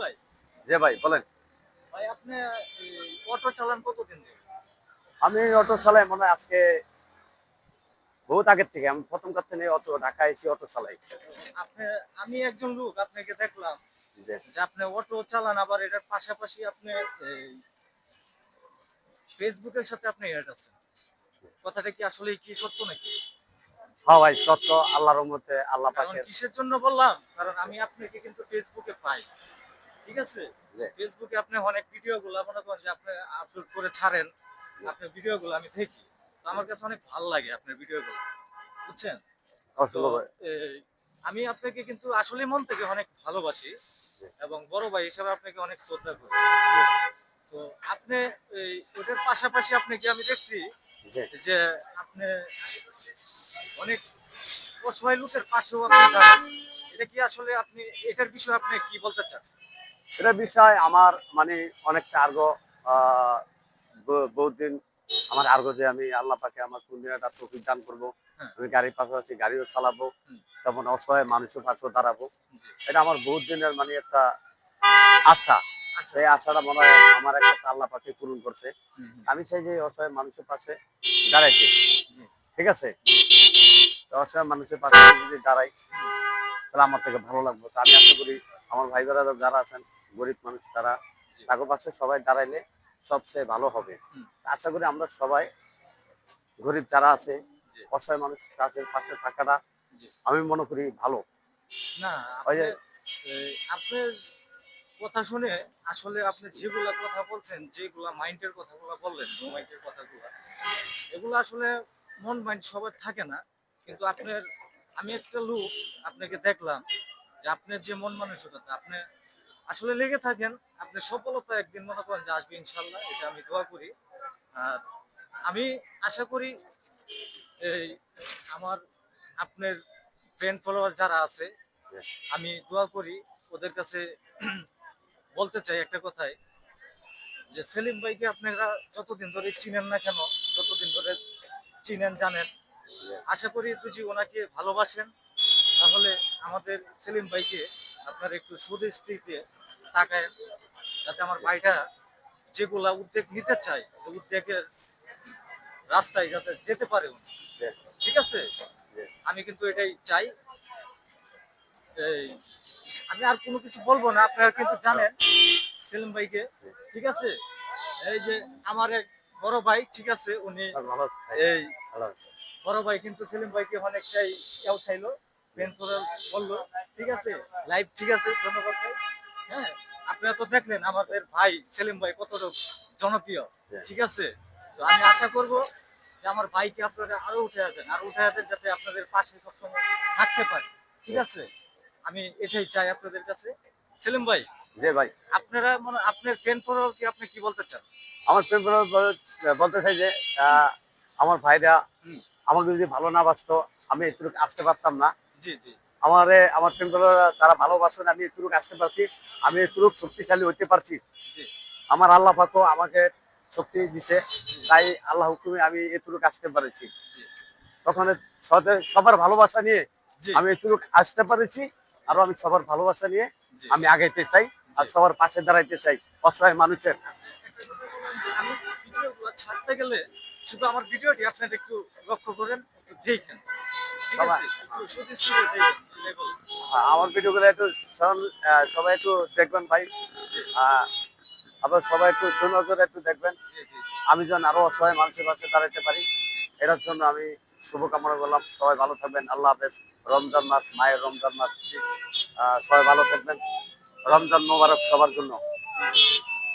ভাই? যে ভাই বলেন। ভাই আপনি অটো চালান কতদিন ধরে? আমি অটো চালাই মনে আজকে বহুত আগের থেকে। আমি প্রথম কাছ থেকে অটো ঢাকা এসে অটো চালাই। আপনি আমি একজন লোক আপনাকে দেখলাম যে আপনি অটো চালান আবার এটার পাশাপাশি আপনি ফেসবুকের সাথে আপনি অ্যাড আছেন। কথাটা কি আসলে কি সত্য নাকি? হ্যাঁ ভাই সত্য। আল্লাহর রহমতে আল্লাহ পাকের কিসের জন্য বললাম? কারণ আমি আপনাকে কিন্তু ফেসবুকে পাই। ঠিক আছে? ফেসবুকে আপনি অনেক ভিডিও গুলো মনে করেন যে আপনি আপলোড করে ছাড়েন আপনার ভিডিও গুলো আমি দেখি। আমার কাছে অনেক ভালো লাগে আপনার ভিডিও গুলো বুঝছেন আমি আপনাকে কিন্তু আসলে মন থেকে অনেক ভালোবাসি এবং বড় ভাই হিসাবে আপনাকে অনেক শ্রদ্ধা করি। তো আপনি ওটার পাশাপাশি আপনাকে আমি দেখছি যে আপনি অনেক অসহায় লোকের পাশেও আপনি এটা কি আসলে আপনি এটার বিষয়ে আপনি কি বলতে চান? এটা বিষয় আমার মানে অনেকটা আর্গ আহ, বহুত দিন আমার আর্গ যে আমি আল্লাহ পাকে আমার কোন দিন একটা তৌফিক দান করব হ্যাঁ। আমি গাড়ির পাশাপাশি গাড়িও চালাবো। তেমন অসহায় মানুষের পাশেও দাঁড়াবো। এটা আমার বহুত দিনের মানে একটা আশা। সেই আশাটা মনে হয় আমার একটা আল্লাহ পাকে পূরণ করছে। আমি চাই যে অসহায় মানুষের পাশে দাঁড়াইতে ঠিক আছে? অসহায় মানুষের পাশে যদি দাঁড়াই তাহলে আমার থেকে ভালো লাগবে। তো আমি আশা করি আমার ভাই যারা আছেন গরিব মানুষ তারা তাকে পাশে সবাই দাঁড়াইলে সবচেয়ে ভালো হবে আশা করি আমরা সবাই গরিব যারা আছে। অসহায় মানুষ কাছের পাশে থাকাটা। আমি মনে করি ভালো না আপনার কথা শুনে আসলে আপনি যেগুলা কথা বলছেন যেগুলা মাইন্ডের কথাগুলো বললেন মাইন্ডের কথাগুলো এগুলো আসলে মন মাইন্ড সবার থাকে না কিন্তু আপনার আমি একটা লোক আপনাকে দেখলাম যে আপনার যে মন মানসিকতা আপনি আসলে লেগে থাকেন আপনি সফলতা একদিন মনে করেন যে আসবে ইনশাল্লাহ এটা আমি দোয়া করি। আর আমি আশা করি এই আমার আপনার ফ্রেন্ড ফলোয়ার যারা আছে আমি দোয়া করি ওদের কাছে বলতে চাই একটা কথাই যে সেলিম ভাইকে আপনারা যতদিন ধরে চিনেন না কেন যতদিন ধরে চিনেন জানেন আশা করি যদি ওনাকে ভালোবাসেন তাহলে আমাদের সেলিম ভাইকে আপনারা একটু সুদৃষ্টিতে তাকায় যাতে আমার ভাইটা যেগুলা উদ্যোগ নিতে চায় উদ্যোগের রাস্তায় যাতে যেতে পারে ঠিক আছে? আমি কিন্তু এটাই চাই। এই আমি আর কোনো কিছু বলব না আপনারা কিন্তু জানেন সেলিম ভাইকে। ঠিক আছে? এই যে আমার এক বড় ভাই ঠিক আছে উনি এই বড় ভাই কিন্তু সেলিম ভাইকে অনেকটাই কেউ চাইলো বলল। ঠিক আছে? লাইভ ঠিক আছে ধন্যবাদ ভাই। হ্যাঁ আপনারা তো দেখলেন আমাদের ভাই সেলিম ভাই কতটুকু জনপ্রিয়। হ্যাঁ। ঠিক আছে? তো আমি আশা করব যে আমার ভাইকে আপনারা আরও উঠে আসবেন আরও উঠে আসবেন যাতে আপনাদের পাশে সবসময় থাকতে পারে। ঠিক আছে? আমি এটাই চাই আপনাদের কাছে। সেলিম ভাই জি ভাই। আপনারা মানে আপনার ফ্রেন্ড কি আপনি কি বলতে চান? আমার বল- বল- বলতে চাই যে আমার ভাইরা। আমাকে যদি ভালো না বাসতো আমি এটুকু আসতে পারতাম না। জি জি। আমারে আমার প্রেম তারা ভালোবাসেন আমি এটুকু আসতে পারছি আমি এটুকু শক্তিশালী হতে পারছি। আমার আল্লাহ পাকও আমাকে শক্তি দিছে তাই আল্লাহ হুকুমে আমি এটুকু আসতে পারেছি। তখন সবার ভালোবাসা নিয়ে আমি এটুকু আসতে পারেছি আরও আমি সবার ভালোবাসা নিয়ে আমি আগাইতে চাই আর সবার পাশে দাঁড়াইতে চাই অসহায় মানুষের। ছাড়তে গেলে শুধু আমার ভিডিওটি আপনারা একটু লক্ষ্য করেন দেখেন। সবাই- এগুলো। আমার ভিডিওগুলো একটু সবাই একটু দেখবেন ভাই। আবার সবাই একটু সুনজরে একটু দেখবেন। আমি যেন আরও অসহায় মানুষের পাশে দাঁড়াতে পারি, এটার জন্য আমি শুভকামনা করলাম। সবাই ভালো থাকবেন। আল্লাহ হাফেজ। রমজান মাস, মায়ের রমজান মাস। সবাই ভালো থাকবেন। রমজান মোবারক সবার জন্য।